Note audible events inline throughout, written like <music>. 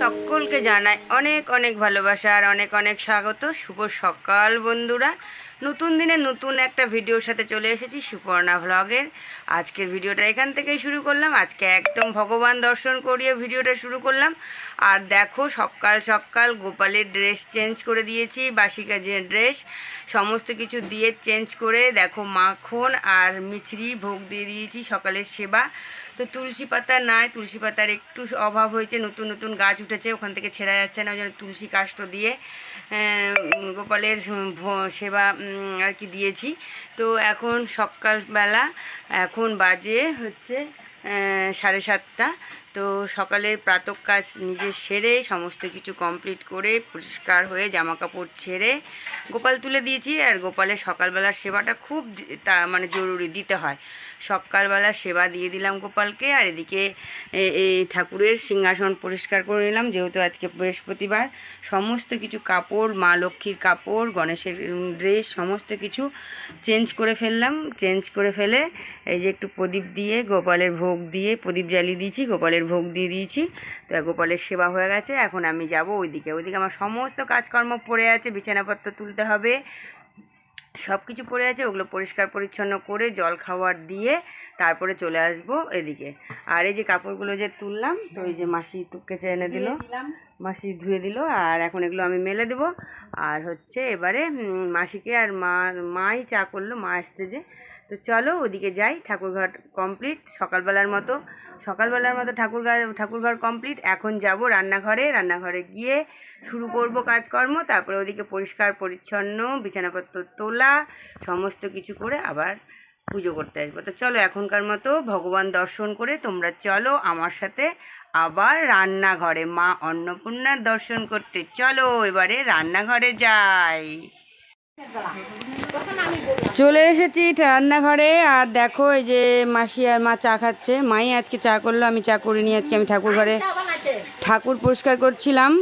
সকলকে জানাই অনেক অনেক ভালোবাসা আর অনেক অনেক স্বাগত। শুভ সকাল বন্ধুরা। নতুন দিনে নতুন একটা ভিডিওর সাথে চলে এসেছি সুপর্ণা ভ্লগের আজকের ভিডিওটা এখান থেকেই শুরু করলাম। আজকে একদম ভগবান দর্শন করিয়ে ভিডিওটা শুরু করলাম। আর দেখো, সকাল সকাল গোপালের ড্রেস চেঞ্জ করে দিয়েছি, বাসিকা যে ড্রেস সমস্ত কিছু দিয়ে চেঞ্জ করে দেখো মাখন আর মিছরি ভোগ দিয়ে দিয়েছি সকালের সেবা। তো তুলসী পাতা নাই, তুলসী পাতার একটু অভাব হয়েছে, নতুন নতুন গাছ উঠেছে, ওখান থেকে ছেঁড়া যাচ্ছে না, ওই জন্য তুলসী কাষ্ট দিয়ে গোপালের সেবা আর কি দিয়েছি। তো এখন সকালবেলা এখন বাজে হচ্ছে সাড়ে সাতটা। তো সকালের প্রাতক কাজ নিজে সেরে সমস্ত কিছু কমপ্লিট করে পরিষ্কার হয়ে জামা কাপড় ছেড়ে গোপাল তুলে দিয়েছি। আর গোপালের সকালবেলার সেবাটা খুব তা মানে জরুরি, দিতে হয়। সকালবেলা সেবা দিয়ে দিলাম গোপালকে। আর এদিকে এই ঠাকুরের সিংহাসন পরিষ্কার করে নিলাম। যেহেতু আজকে বৃহস্পতিবার, সমস্ত কিছু কাপড়, মা লক্ষ্মীর কাপড়, গণেশের ড্রেস সমস্ত কিছু চেঞ্জ করে ফেললাম। চেঞ্জ করে ফেলে এই যে একটু প্রদীপ দিয়ে গোপালের ভোগ দিয়ে প্রদীপ জ্বালিয়ে দিয়েছি গোপালের ভোগ দিয়ে দিয়েছি। তো গোপালের সেবা হয়ে গেছে এখন আমি যাব ওইদিকে। ওইদিকে আমার সমস্ত কাজকর্ম পড়ে আছে বিছানাপত্র তুলতে হবে। সব কিছু পড়ে আছে ওগুলো পরিষ্কার পরিচ্ছন্ন করে জল খাওয়ার দিয়ে তারপরে চলে আসব এদিকে। আর এই যে কাপড়গুলো যে তুললাম তো এই যে মাসি কেচে এনে দিল। মাসি ধুয়ে দিল আর এখন এগুলো আমি মেলে দেবো। আর হচ্ছে এবারে মাসিকে আর মা মাই চা করল মা এসছে যে তো চলো ওদিকে যাই, ঠাকুরঘর কমপ্লিট সকালবেলার মতো। সকালবেলার মতো ঠাকুরঘর ঠাকুরঘর কমপ্লিট এখন যাব রান্নাঘরে। রান্নাঘরে গিয়ে শুরু করব কাজকর্ম, তারপরে ওদিকে পরিষ্কার, পরিচ্ছন্ন, বিছানাপত্র তোলা, সমস্ত কিছু করে আবার পুজো করতে আসব। তো চলো এখনকার মতো ভগবান দর্শন করে তোমরা চলো আমার সাথে আবার রান্নাঘরে, মা অন্নপূর্ণার দর্শন করতে। চলো এবারে রান্নাঘরে যাই। চলে এসেছি রান্নাঘরে, আর দেখো এই যে মাসি আর মা চা খাচ্ছে। মাই আজকে চা করল, আমি চা করিনি, আজকে আমি ঠাকুর ঘরে ঠাকুর পরিষ্কার করছিলাম।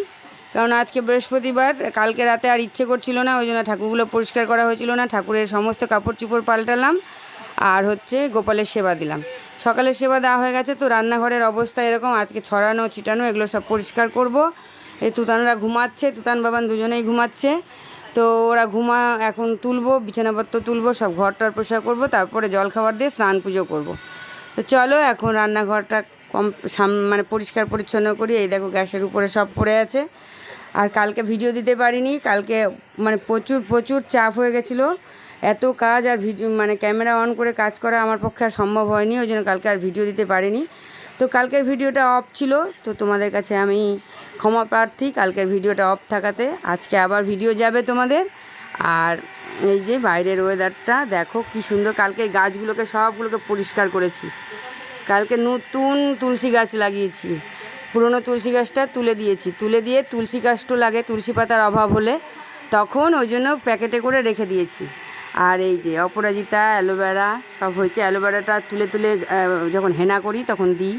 কারণ আজকে বৃহস্পতিবার, কালকে রাতে আর ইচ্ছে করছিল না, ওই জন্য ঠাকুরগুলো পরিষ্কার করা হয়েছিল না, ঠাকুরের সমস্ত কাপড় চোপড় পাল্টালাম, আর হচ্ছে গোপালের সেবা দিলাম। সকালের সেবা দেওয়া হয়ে গেছে, তো রান্নাঘরের অবস্থা এরকম, আজকে ছড়ানো, ছিটানো, এগুলো সব পরিষ্কার করব। এই তুতানরা ঘুমাচ্ছে, তুতান বাবান দুজনেই ঘুমাচ্ছে। তো ওরা ঘুমা এখন তুলবো, বিছানাপত্র তুলবো, সব ঘরটার পরিষ্কার করব, তারপরে জল খাবার দিয়ে স্নান পুজো করব। তো চলো এখন রান্নাঘরটা কম, সাম মানে পরিষ্কার পরিচ্ছন্ন করি। এই দেখো গ্যাসের উপরে সব পড়ে আছে। আর কালকে ভিডিও দিতে পারিনি, কালকে মানে প্রচুর প্রচুর চাপ হয়ে গেছিল। এত কাজ আর ভিডিও মানে ক্যামেরা অন করে কাজ করা আমার পক্ষে আর সম্ভব হয়নি, ওই জন্য কালকে আর ভিডিও দিতে পারিনি। তো কালকের ভিডিওটা অফ ছিল, তো তোমাদের কাছে আমি ক্ষমা প্রার্থী, কালকের ভিডিওটা অফ থাকাতে। আজকে আবার ভিডিও যাবে তোমাদের। আর এই যে বাইরের ওয়েদারটা দেখো কি সুন্দর। কালকে গাছগুলোকে, সবগুলোকে পরিষ্কার করেছি। কালকে নতুন তুলসী গাছ লাগিয়েছি। পুরনো তুলসী গাছটা তুলে দিয়েছি। তুলে দিয়ে তুলসী গাছটা লাগে তুলসী পাতার অভাব হলে, তখন ওই জন্য প্যাকেটে করে রেখে দিয়েছি। আর এই যে অপরাজিতা, অ্যালোভেরা, সব হয়েছে। অ্যালোভেরাটা তুলে তুলে যখন হেনা করি, তখন দিই।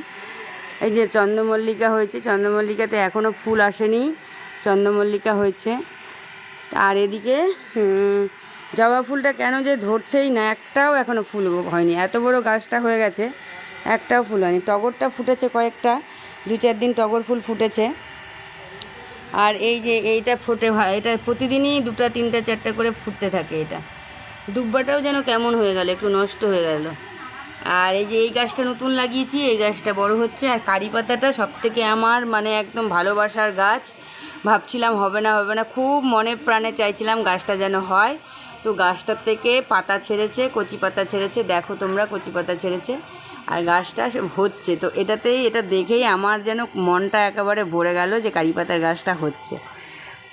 এই যে চন্দ্রমল্লিকা হয়েছে, চন্দ্রমল্লিকাতে এখনও ফুল আসেনি, চন্দ্রমল্লিকা হয়েছে। আর এদিকে জবা ফুলটা কেন যে ধরছেই না, একটাও এখনও ফুল হয়নি। এত বড় গাছটা হয়ে গেছে, একটাও ফুল হয়নি। টগরটা ফুটেছে কয়েকটা, দু চার দিন টগর ফুল ফুটেছে। আর এই যে এইটা ফুটে এটা প্রতিদিনই দুটো, তিনটা, চারটা করে ফুটতে থাকে এটা। দুব্বাটাও যেন কেমন হয়ে গেল, একটু নষ্ট হয়ে গেল। আর এই যে এই গাছটা নতুন লাগিয়েছি, এই গাছটা বড় হচ্ছে। আর কারি পাতাটা সব থেকে আমার মানে একদম ভালোবাসার গাছ। ভাবছিলাম হবে না হবে না। খুব মনে প্রাণে চাইছিলাম গাছটা যেন হয়। তো গাছটার থেকে পাতা ছেড়েছে, কচি পাতা ছেড়েছে। দেখো তোমরা, কচি পাতা ছেড়েছে। আর গাছটা হচ্ছে। তো এটাতেই, এটা দেখেই আমার যেন মনটা একেবারে ভরে গেল যে কারি পাতার গাছটা হচ্ছে।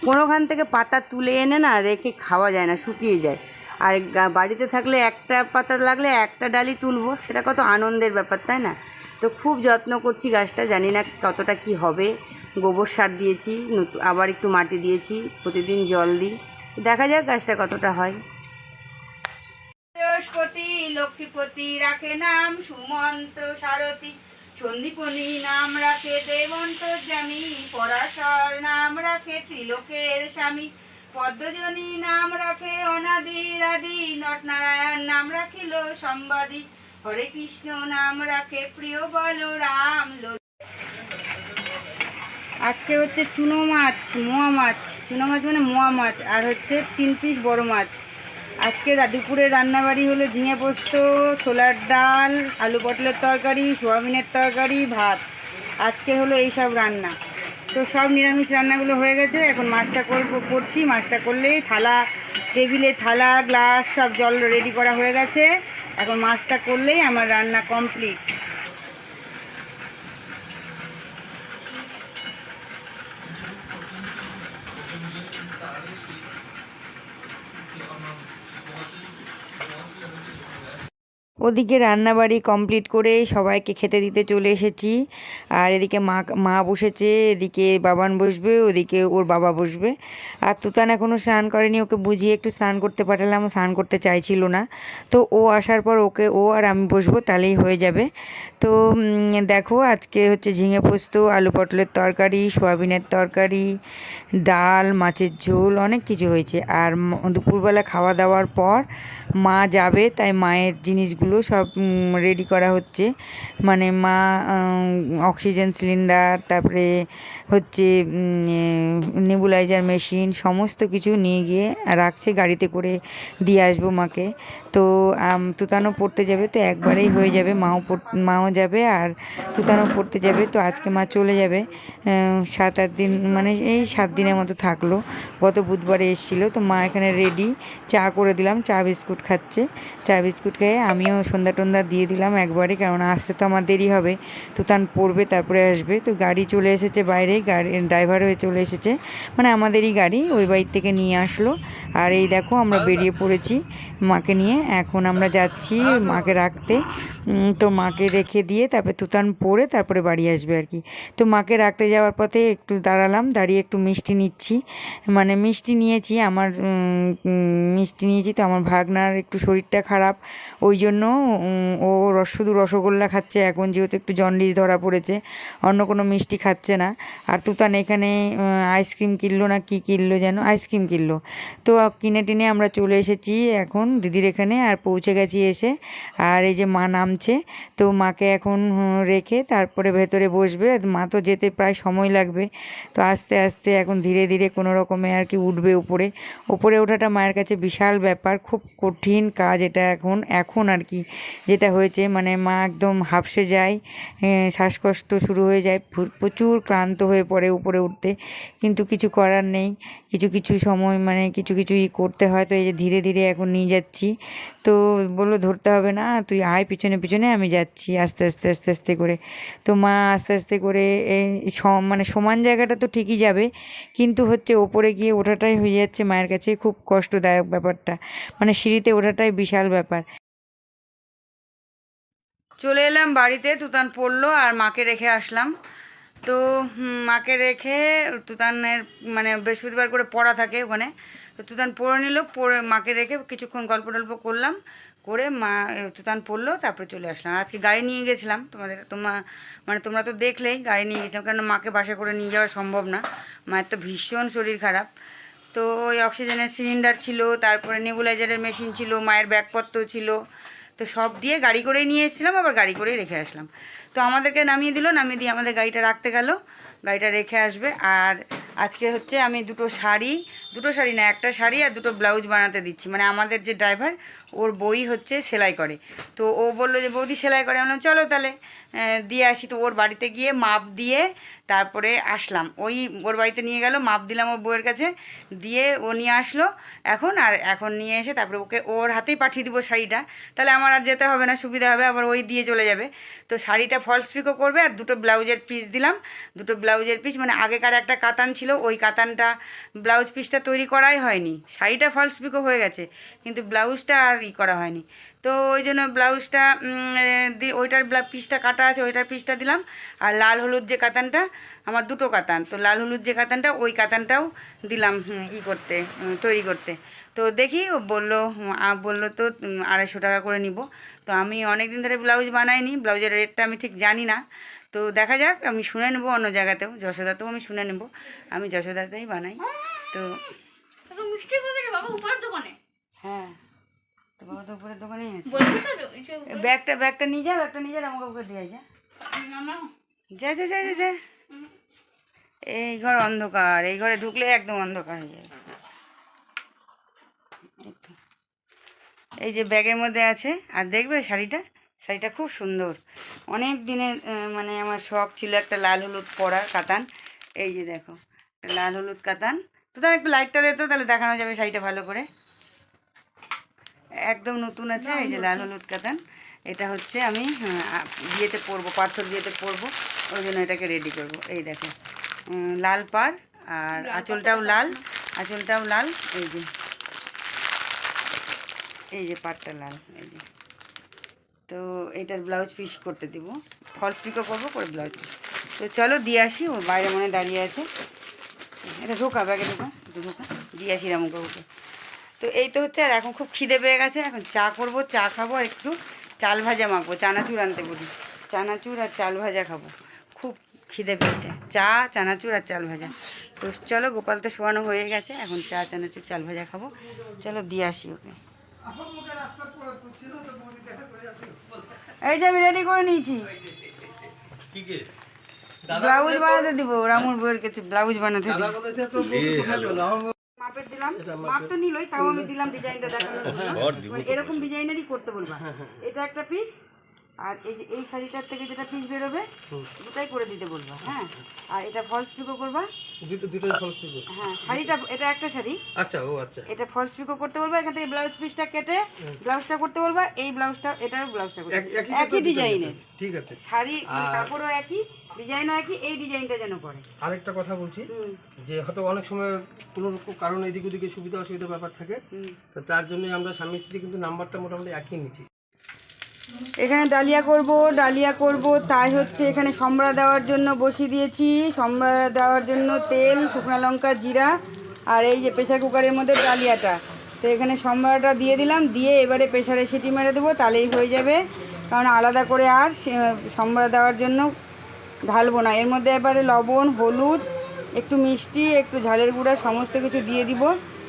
কোনোখান থেকে পাতা তুলে এনে না রেখে খাওয়া যায় না, শুকিয়ে যায়। আর বাড়িতে থাকলে একটা পাতা লাগলে একটা ডালি তুলবো, সেটা কত আনন্দের ব্যাপার, তাই না? তো খুব যত্ন করছি গাছটা, জানি না কতটা কি হবে। গোবর সার দিয়েছি, নতু- আবার একটু মাটি দিয়েছি, প্রতিদিন জল দিই। দেখা যাক গাছটা কতটা হয়। বৃহস্পতি, লক্ষ্মীপতি রাখে নাম সুমন্ত্র সারথী। সন্দীপনী নাম রাখে দেবন্ত জামি পরাশর নাম রাখে ত্রিলোকের স্বামী। পদ্মজনী নাম রাখে অনাদির আদি নটনারায়ণ নাম রাখিল সম্বাদী। হরে কৃষ্ণ নাম রাখে প্রিয় বল রাম আজকে হচ্ছে চুনো মাছ, মোয়া মাছ। চুনো মাছ মানে মোয়া মাছ, আর হচ্ছে তিন পিস বড় মাছ। আজকে দুপুরে রান্নাবাড়ি হলো ঝিঙে পোস্ত, ছোলার ডাল, আলু পটলের তরকারি, সোয়াবিনের তরকারি, ভাত। আজকে হলো এইসব রান্না। তো সব নিরামিষ রান্নাগুলো হয়ে গেছে। এখন মাছটা করব, করছি। মাছটা করলেই থালা, টেবিলে থালা, গ্লাস সব জল রেডি করা হয়ে গেছে। এখন মাছটা করলেই আমার রান্না কমপ্লিট। ওদিকে রান্নাবাড়ি কমপ্লিট করে সবাইকে খেতে দিতে চলে এসেছি। আর এদিকে মা মা বসেছে, এদিকে বাবান বসবে, ওদিকে ওর বাবা বসবে। আর তুতান এখনও স্নান করেনি, ওকে বুঝিয়ে একটু স্নান করতে পাঠালাম স্নান করতে চাইছিল না। তো ও আসার পর ওকে, ও আর আমি বসবো, তাহলেই হয়ে যাবে। তো দেখো আজকে হচ্ছে ঝিঙে পোস্ত, আলু পটলের তরকারি, সোয়াবিনের তরকারি, ডাল, মাছের ঝোল, অনেক কিছু হয়েছে। আর দুপুরবেলা খাওয়া দাওয়ার পর মা যাবে, তাই মায়ের জিনিসগুলো সব রেডি করা হচ্ছে। মানে মা অক্সিজেন সিলিন্ডার তারপরে হচ্ছে নেবুলাইজার মেশিন সমস্ত কিছু নিয়ে গিয়ে রাখছে, গাড়িতে করে দিয়ে আসব মাকে। তো তুতানো পড়তে যাবে তো একবারেই হয়ে যাবে, মাও মাও যাবে আর তুতানো পড়তে যাবে তো আজকে মা চলে যাবে। সাত আট দিন মানে এই সাত দিনের মতো থাকল। গত বুধবারে এসেছিল তো মা এখানে রেডি চা করে দিলাম, চা বিস্কুট খাচ্ছে। চা বিস্কুট খেয়ে আমিও সন্ধ্যা টন্ধা দিয়ে দিলাম একবারে, কারণ আসতে তো আমার দেরি হবে। তুতান পড়বে, তারপরে আসবে। তো গাড়ি চলে এসেছে বাইরে, গাড়ি ড্রাইভার হয়ে চলে এসেছে। মানে আমাদেরই গাড়ি, ওই বাড়ির থেকে নিয়ে আসলো। আর এই দেখো আমরা বেরিয়ে পড়েছি মাকে নিয়ে। এখন আমরা যাচ্ছি মাকে রাখতে। তো মাকে রেখে দিয়ে তারপরে তুতান পরে তারপরে বাড়ি আসবে আর কি। তো মাকে রাখতে যাওয়ার পথে একটু দাঁড়ালাম, দাঁড়িয়ে একটু মিষ্টি নিচ্ছি। মানে মিষ্টি নিয়েছি, আমার মিষ্টি নিয়েছি তো আমার ভাগনার একটু শরীরটা খারাপ। ওই জন্য ও রস, শুধু রসগোল্লা খাচ্ছে, এখন যেহেতু একটু জন্ডিস ধরা পড়েছে, অন্য কোনো মিষ্টি খাচ্ছে না। আর তুতান এখানে আইসক্রিম কিনলো না কি কিনলো যেন, আইসক্রিম কিনলো। তো কিনে টিনে আমরা চলে এসেছি এখন, দিদির এখানে আর পৌঁছে গেছি এসে। আর এই যে মা নামছে, তো মাকে এখন রেখে তারপরে ভেতরে বসবে। মা তো যেতে প্রায় সময় লাগবে। তো আস্তে আস্তে এখন ধীরে ধীরে কোনো রকমে আর কি উঠবে উপরে। উপরে ওঠাটা মায়ের কাছে বিশাল ব্যাপার, খুব কঠিন কাজ এটা এখন এখন আর কি। যেটা হয়েছে মানে মা একদম হাঁপসে যায় শ্বাসকষ্ট শুরু হয়ে যায়, প্রচুর ক্লান্ত হয়ে পড়ে উপরে উঠতে। কিন্তু কিছু করার নেই। কিছু কিছু সময় মানে কিছু কিছু ই করতে হয়। তো এই যে ধীরে ধীরে এখন নিয়ে যাচ্ছি। তো বলল, ধরতে হবে না, তুই আয় পিছনে পিছনে, আমি যাচ্ছি আস্তে আস্তে আস্তে আস্তে করে। তো মা আস্তে আস্তে করে মানে সমান জায়গাটা তো ঠিকই যাবে, কিন্তু হচ্ছে ওপরে গিয়ে ওঠাটাই হয়ে যাচ্ছে মায়ের কাছে খুব কষ্টদায়ক ব্যাপারটা। মানে সিঁড়িতে ওঠাটাই বিশাল ব্যাপার। চলে এলাম বাড়িতে, তুতান পড়ল আর মাকে রেখে আসলাম। তো মাকে রেখে তুতানের মানে বৃহস্পতিবার করে পড়া থাকে ওখানে। তো তুতান পড়ে নিল, পড়ে মাকে রেখে কিছুক্ষণ গল্প টল্প করলাম, করে মা তুতান পড়ল, তারপরে চলে আসলাম। আজকে গাড়ি নিয়ে গেছিলাম, তোমাদের, তোমা মানে তোমরা তো দেখলেই গাড়ি নিয়ে গেছিলাম কারণ মাকে বাসে করে নিয়ে যাওয়া সম্ভব না। মায়ের তো ভীষণ শরীর খারাপ। তো ওই অক্সিজেনের সিলিন্ডার ছিল, তারপরে নেবুলাইজারের মেশিন ছিল, মায়ের ব্যাগপত্র ছিল তো সব দিয়ে গাড়ি করেই নিয়ে এসেছিলাম, আবার গাড়ি করেই রেখে আসলাম। তো আমাদেরকে নামিয়ে দিল, নামিয়ে দিয়ে আমাদের গাড়িটা রাখতে গেল, গাড়িটা রেখে আসবে। আর আজকে হচ্ছে আমি দুটো শাড়ি দুটো শাড়ি না, একটা শাড়ি আর দুটো ব্লাউজ বানাতে দিচ্ছি। মানে আমাদের যে ড্রাইভার ওর বই হচ্ছে সেলাই করে। তো ও বলল যে, বৌদি সেলাই করে। আমি চলো তাহলে দিয়ে আসি। তো ওর বাড়িতে গিয়ে মাপ দিয়ে তারপরে আসলাম। ওই ওর বাড়িতে নিয়ে গেল, মাপ দিলাম ওর বউয়ের কাছে। দিয়ে ও নিয়ে আসলো এখন, আর এখন নিয়ে এসে তারপরে ওকে ওর হাতেই পাঠিয়ে দিব শাড়িটা। তাহলে আমার আর যেতে হবে না, সুবিধা হবে, আবার ওই দিয়ে চলে যাবে। তো শাড়িটা ফলস পিকও করবে, আর দুটো ব্লাউজের পিস দিলাম। দুটো ব্লাউজের পিস মানে আগেকার একটা কাতান ছিল, ওই কাতানটা ব্লাউজ পিসটা তৈরি করাই হয়নি। শাড়িটা ফলস পিকও হয়ে গেছে, কিন্তু ব্লাউজটা আর ই করা হয়নি। তো ওই জন্য ব্লাউজটা ওইটার পিসটা কাটা আছে ওইটার পিসটা দিলাম। আর লাল হলুদ যে কাতানটা আমার দুটো কাতান। তো লাল হলুদ যে কাতানটা ওই কাতানটাও দিলাম ই করতে তৈরি করতে। তো দেখি ও বলল বলল তো আড়াইশো টাকা করে নিব। তো আমি অনেক দিন ধরে ব্লাউজ বানাইনি ব্লাউজের রেটটা আমি ঠিক জানি না। তো দেখা যাক আমি শুনে নেব অন্য জায়গাতেও যশোদাতেও আমি শুনে নেব। আমি যশোদাতেই বানাই। তো মিষ্টি বাবা উপরের দোকানে। হ্যাঁ। বাবা তো উপরের ব্যাগটা ব্যাগটা নিয়ে যা ব্যাগটা নিয়ে যা আমাকে ওকে দিয়ে যা। মামা। যা যা যা যা যা। এই ঘর অন্ধকার এই ঘরে ঢুকলে একদম অন্ধকার হয়ে যাবে। এই যে ব্যাগের মধ্যে আছে আর দেখবে শাড়িটা? শাড়িটা খুব সুন্দর। অনেক দিনের মানে আমার শখ ছিল একটা লাল হলুদ পরার কাতান। এই যে দেখো একটা লাল হলুদ কাতান। তো তাহলে একটু লাইটটা দে তো তাহলে দেখানো যাবে শাড়িটা ভালো করে। একদম নতুন আছে এই যে লাল হলুদ কাতান এটা হচ্ছে আমি হ্যাঁ, বিয়েতে পরবো পাথর বিয়েতে পরবো ওই জন্য এটাকে রেডি করব। এই দেখো লাল পাড় আর আঁচলটাও লাল আঁচলটাও লাল এই যে। এই যে পাড়টা লাল এই যে। তো এটার ব্লাউজ পিস করতে দিব। ফলস পিকও করব করে ব্লাউজ পিস তো চলো দিয়ে আসি ও বাইরে মনে দাঁড়িয়ে আছে। এটা ঢোকা ব্যাগে ঢোকা ঢোকা। দিয়ে আসি রামুকে ওকে। তো এই তো হচ্ছে আর এখন খুব খিদে পেয়ে গেছে। এখন চা করব চা খাব আর একটু চাল ভাজা মাখবো চানাচুর আনতে বলি। চানাচুর আর চাল ভাজা খাব। খুব খিদে পেয়েছে। চা চানাচুর আর চাল ভাজা। তো চলো গোপাল তো শোয়ানো হয়ে গেছে এখন চা চানাচুর চাল ভাজা খাব। চলো দিয়ে আসি ওকে। এই যে আমি রেডি করে নিয়েছি। ব্লাউজ বানাতে দিব রামুর বউয়ের কাছে ব্লাউজ বানাতে দিব। মাপের দিলাম। মাপ তো নিলই তাও আমি দিলাম ডিজাইনটা দেখানোর <laughs> জন্য। এরকম ডিজাইনেরই করতে বলবা। এটা একটা পিস আর এই যে এই শাড়িটার থেকে যেটা পিস বেরোবে দুটাই করে দিতে বলবা হ্যাঁ? আর এটা ফলস পিকো করবা। দুটো দুটো ফলস পিকো হ্যাঁ শাড়িটা এটা একটা শাড়ি। আচ্ছা ও আচ্ছা। এটা ফলস পিকো করতে বলবা এখান থেকে ব্লাউজ পিসটা কেটে ব্লাউজটা করতে বলবা এই ব্লাউজটা এটার ব্লাউজটা করতে একই একই ডিজাইনের ঠিক আছে। শাড়ি মানে কাপড়ও একই ডিজাইনও একই এই ডিজাইনটা যেন করে। আরেকটা কথা বলছি যে হয়তো অনেক সময় কোনো রকম কারণে এদিক ওদিকে সুবিধা অসুবিধা ব্যাপার থাকে তো তার জন্য আমরা স্বামী স্ত্রী কিন্তু নাম্বারটা মোটামুটি একই নিচ্ছি। এখানে ডালিয়া করব ডালিয়া করব তাই হচ্ছে এখানে সম্বরা দেওয়ার জন্য বসিয়ে দিয়েছি। সম্বরা দেওয়ার জন্য তেল শুকনো লঙ্কা জিরা আর এই যে প্রেশার কুকারের মধ্যে ডালিয়াটা। তো এখানে সম্বরাটা দিয়ে দিলাম দিয়ে এবারে প্রেশারে সিটি মেরে দেবো তাহলেই হয়ে যাবে। কারণ আলাদা করে আর সে- সম্বরা দেওয়ার জন্য ঢালবো না। এর মধ্যে এবারে লবণ, হলুদ, একটু মিষ্টি, একটু ঝালের গুঁড়া, সমস্ত কিছু দিয়ে দিব।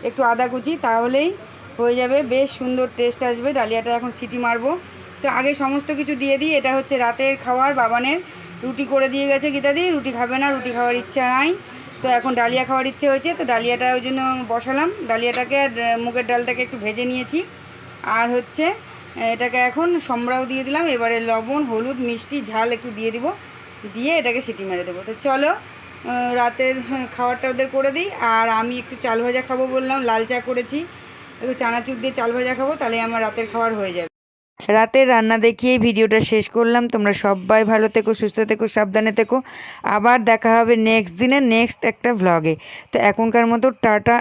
একটু আদা কুচি, তাহলেই হয়ে যাবে। বেশ সুন্দর টেস্ট আসবে। ডালিয়াটা এখন সিটি মারবো। তো আগে সমস্ত কিছু দিয়ে দিই। এটা হচ্ছে রাতের খাওয়ার, বাবানের রুটি করে দিয়ে গেছে গীতাদি। রুটি খাবে না, রুটি খাওয়ার ইচ্ছা নাই। তো এখন ডালিয়া খাওয়ার ইচ্ছে হয়েছে। তো ডালিয়াটা ওই জন্য বসালাম। ডালিয়াটাকে আর মুগের ডালটাকে একটু ভেজে নিয়েছি। আর হচ্ছে, এটাকে এখন সম্রাও দিয়ে দিলাম। এবারে লবণ, হলুদ, মিষ্টি, ঝাল একটু দিয়ে দিব। দিয়ে এটাকে সিটি মেরে দেবো। তো চলো রাতের খাবারটা ওদের করে দিই। আর আমি একটু চাল ভাজা খাব বললাম, লাল চা করেছি। একটু চানাচুর দিয়ে চাল ভাজা খাব, তাহলে আমার রাতের খাবার হয়ে যাবে। রাতের রান্না দেখিয়ে ভিডিওটা শেষ করলাম। তোমরা সবাই ভালো থেকো, সুস্থ থেকো, সাবধানে থেকো। আবার দেখা হবে নেক্সট দিনে নেক্সট একটা ভ্লগে তো এখনকার মতো টাটা।